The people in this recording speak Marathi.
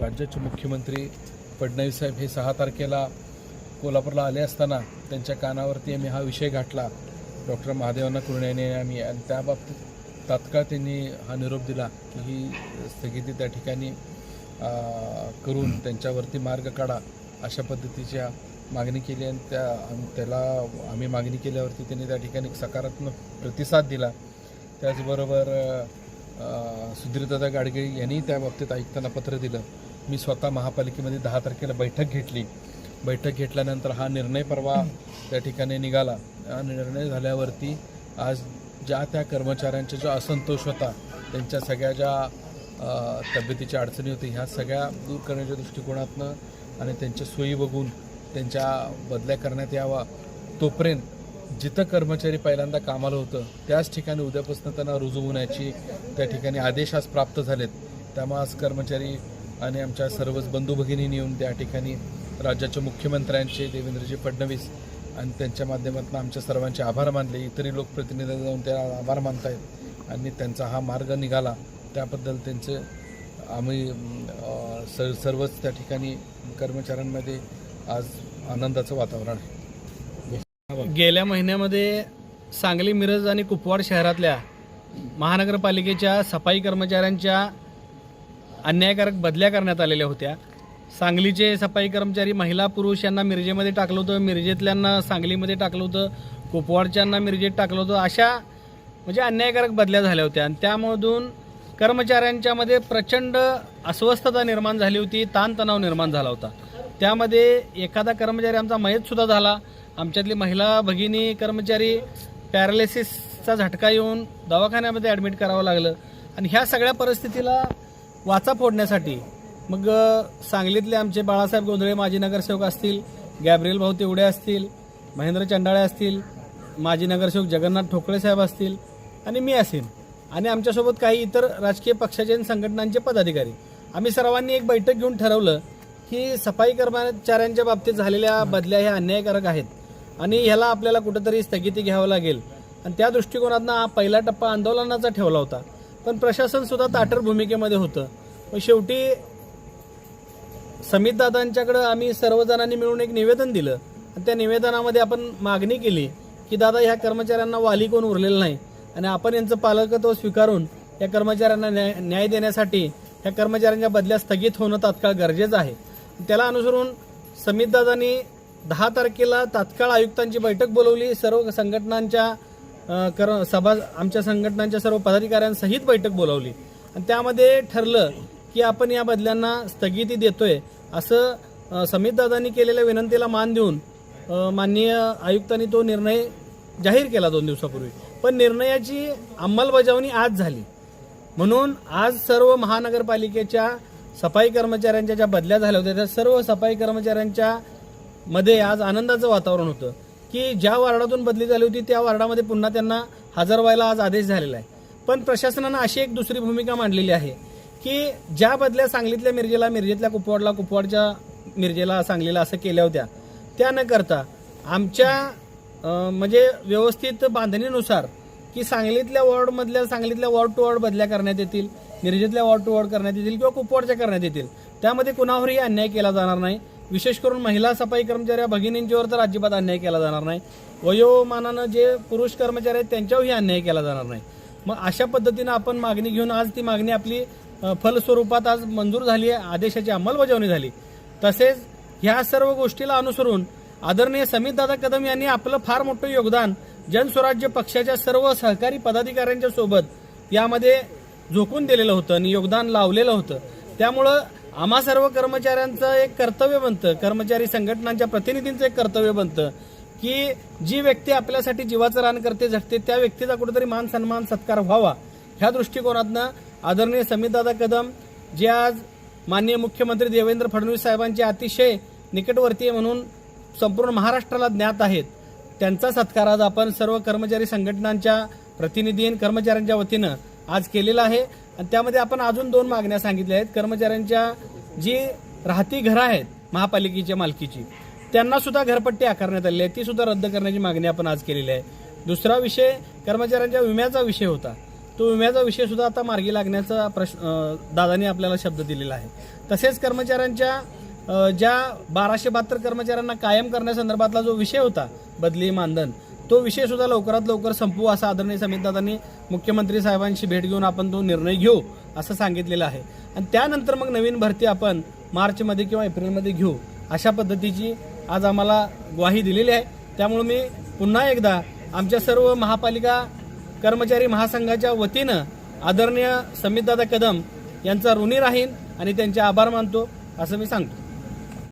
राज्याचे मुख्यमंत्री फडणवीस साहेब हे सहा तारखेला कोल्हापूरला आले असताना त्यांच्या कानावरती आम्ही हा विषय गाठला डॉक्टर महादेवांना कुरण्याने आम्ही आणि त्या बाबतीत तात्काळ त्यांनी हा निरोप दिला की ही स्थगिती त्या ठिकाणी करून त्यांच्यावरती मार्ग काढा अशा पद्धतीच्या मागणी केली आणि त्या त्याला आम्ही मागणी केल्यावरती त्यांनी त्या ठिकाणी सकारात्मक प्रतिसाद दिला. त्याचबरोबर सुधीरदादा गाडगे यांनी त्या बाबतीत आयुक्तांना पत्र दिलं. मी स्वतः महापालिकेमध्ये दहा तारखेला बैठक घेतली. बैठक घेतल्यानंतर हा निर्णय परवा त्या ठिकाणी निघाला. हा निर्णय झाल्यावरती आज ज्या त्या कर्मचाऱ्यांचा जो असंतोष होता त्यांच्या सगळ्या ज्या तब्येतीच्या अडचणी होती ह्या सगळ्या दूर करण्याच्या दृष्टिकोनातनं आणि त्यांच्या सोयी बघून त्यांच्या बदल्या करण्यात यावा. तोपर्यंत जिथं कर्मचारी पहिल्यांदा कामाला होतं त्याच ठिकाणी उद्यापासून त्यांना रुजू होण्याची त्या ठिकाणी आदेश आज प्राप्त झालेत. त्यामुळे आज कर्मचारी आणि आमच्या सर्वच बंधू भगिनींनी येऊन त्या ठिकाणी राज्याच्या मुख्यमंत्र्यांचे देवेंद्रजी फडणवीस आणि त्यांच्या माध्यमातून आमच्या सर्वांचे आभार मानले. इतरही लोकप्रतिनिधी जाऊन त्या आभार मानतायत आणि त्यांचा हा मार्ग निघाला. त्याबद्दल त्यांचे आम्ही सर सर्वच त्या ठिकाणी कर्मचाऱ्यांमध्ये आज आनंदाचं वातावरण आहे. गेल्या महिन्यामध्ये सांगली मिरज आणि कुपवाड शहरातल्या महानगरपालिकेच्या सफाई कर्मचाऱ्यांच्या अन्यायकारक बदल्या करण्यात आलेल्या होत्या. सांगलीचे सफाई कर्मचारी महिला पुरुष यांना मिरजेमध्ये टाकलं होतं. मिरजेतल्यांना सांगलीमध्ये टाकलं होतं. कुपवाडच्यांना मिरजेत टाकलं होतं. अशा म्हणजे अन्यायकारक बदल्या झाल्या होत्या. आणि त्यामधून कर्मचाऱ्यांच्यामध्ये प्रचंड अस्वस्थता निर्माण झाली होती. ताणतणाव निर्माण झाला होता. त्यामध्ये एखादा कर्मचारी आमचा मयतसुद्धा झाला. आमच्यातली महिला भगिनी कर्मचारी पॅरालिसिसचा झटका येऊन दवाखान्यामध्ये ॲडमिट करावं लागलं. आणि ह्या सगळ्या परिस्थितीला वाचा फोडण्यासाठी. मग सांगलीतले आमचे बाळासाहेब गोंधळे माजी नगरसेवक असतील गॅब्रियल भाऊ तेवढे असतील महेंद्र चंडाळे असतील माजी नगरसेवक जगन्नाथ ठोकळे साहेब असतील आणि मी असेन. आणि आमच्यासोबत काही इतर राजकीय पक्षाचे आणि संघटनांचे पदाधिकारी. आम्ही सर्वांनी एक बैठक घेऊन ठरवलं की सफाई कर्मचाऱ्यांच्या बाबतीत झालेल्या बदल्या ह्या अन्यायकारक आहेत. आणि ह्याला आपल्याला कुठंतरी स्थगिती घ्यावं लागेल. आणि त्या दृष्टिकोनातनं हा पहिला टप्पा आंदोलनाचा ठेवला होता. पण प्रशासन सुद्धा ताटर भूमिकेमध्ये होतं. मग शेवटी समितदादांच्याकडं आम्ही सर्वजणांनी मिळून एक निवेदन दिलं. आणि त्या निवेदनामध्ये आपण मागणी केली की दादा ह्या कर्मचाऱ्यांना वाली कोण उरलेलं नाही आणि आपण यांचं पालकत्व स्वीकारून या कर्मचाऱ्यांना न्याय न्याय देण्यासाठी ह्या कर्मचाऱ्यांच्या बदल्या स्थगित होणं तात्काळ गरजेचं आहे. त्याला अनुसरून समितदादांनी दहा तारखेला तात्काळ आयुक्तांची बैठक बोलवली. सर्व संघटनांच्या कर सभा आमच्या संघटनांच्या सर्व पदाधिकाऱ्यांसहित बैठक बोलावली. आणि त्यामध्ये ठरलं की आपण या बदल्यांना स्थगिती देतोय असं अ, समितदादांनी केलेल्या विनंतीला मान देऊन माननीय आयुक्तांनी तो निर्णय जाहीर केला दोन दिवसापूर्वी. पण निर्णयाची अंमलबजावणी आज झाली. म्हणून आज सर्व महानगरपालिकेच्या सफाई कर्मचाऱ्यांच्या ज्या बदल्या झाल्या होत्या त्या सर्व सफाई कर्मचाऱ्यांच्या मध्ये आज आनंदाचं वातावरण होतं. की ज्या वार्डातून बदली झाली होती त्या वार्डामध्ये पुन्हा त्यांना हजर व्हायला आज आदेश झालेला आहे. पण प्रशासनानं अशी एक दुसरी भूमिका मांडलेली आहे की ज्या बदल्या सांगलीतल्या मिरजेला मिरजेतल्या कुपवाडला कुपवाडच्या मिरजेला सांगलीला असं केल्या होत्या त्या न करता आमच्या म्हणजे व्यवस्थित बांधणीनुसार की सांगलीतल्या वॉर्डमधल्या सांगलीतल्या वॉर्ड टू वॉर्ड बदल्या करण्यात येतील मिरजेतल्या वॉर्ड टू वॉर्ड करण्यात येतील किंवा कुपवाडच्या करण्यात येतील त्यामध्ये कुणावरही अन्याय केला जाणार नाही. विशेष करून महिला सफाई कर्मचाऱ्या भगिनींच्यावर तर अजिबात अन्याय केला जाणार नाही. वयोमानानं जे पुरुष कर्मचारी आहेत त्यांच्यावरही अन्याय केला जाणार नाही. मग अशा पद्धतीनं आपण मागणी घेऊन आज ती मागणी आपली फलस्वरूपात आज मंजूर झाली आहे आदेशाची अंमलबजावणी झाली. तसेच ह्या सर्व गोष्टीला अनुसरून आदरणीय समितदादा कदम यांनी आपलं फार मोठं योगदान जनस्वराज्य पक्षाच्या सर्व सहकारी पदाधिकाऱ्यांच्या सोबत यामध्ये झोकून दिलेलं होतं आणि योगदान लावलेलं होतं. त्यामुळं आम्हा सर्व कर्मचाऱ्यांचं एक कर्तव्य बनतं. कर्मचारी संघटनांच्या प्रतिनिधींचं एक कर्तव्य बनतं की जी व्यक्ती आपल्यासाठी जीवाचं रान करते झटते त्या व्यक्तीचा कुठेतरी मान सन्मान सत्कार व्हावा. ह्या दृष्टिकोनातनं आदरणीय समितदादा कदम जे आज माननीय मुख्यमंत्री देवेंद्र फडणवीस साहेबांचे अतिशय निकटवर्तीय म्हणून संपूर्ण महाराष्ट्राला ज्ञात आहेत त्यांचा सत्कार आज आपण सर्व कर्मचारी संघटनांच्या प्रतिनिधी आणि कर्मचाऱ्यांच्या वतीनं आज केलेला आहे. आणि त्यामध्ये आपण अजून दोन मागण्या सांगितल्या आहेत. कर्मचाऱ्यांच्या जी राहती घरं आहेत महापालिकेच्या मालकीची त्यांना सुद्धा घरपट्टी आकारण्यात आलेली आहे. ती सुद्धा रद्द करण्याची मागणी आपण आज केलेली आहे. दुसरा विषय कर्मचाऱ्यांच्या विम्याचा विषय होता. तो विम्याचा विषय सुद्धा आता मार्गी लागण्याचा प्रश्न अं, दादांनी आपल्याला शब्द दिलेला आहे. तसेच कर्मचाऱ्यांच्या ज्या बाराशे बहात्तर कर्मचाऱ्यांना कायम करण्यासंदर्भातला जो विषय होता बदली मानधन तो विषय सुद्धा लवकरात लवकर संपवू असं आदरणीय समित दादांनी मुख्यमंत्री साहेबांशी भेट घेऊन आपण तो निर्णय घेऊ असं सांगितलेलं आहे. आणि त्यानंतर मग नवीन भरती आपण मार्चमध्ये किंवा एप्रिलमध्ये घेऊ अशा पद्धतीची आज आम्हाला ग्वाही दिलेली आहे. त्यामुळे मी पुन्हा एकदा आमच्या सर्व महापालिका कर्मचारी महासंघाच्या वतीनं आदरणीय समितदादा कदम यांचा ऋणी राहीन आणि त्यांचे आभार मानतो असं मी सांगतो.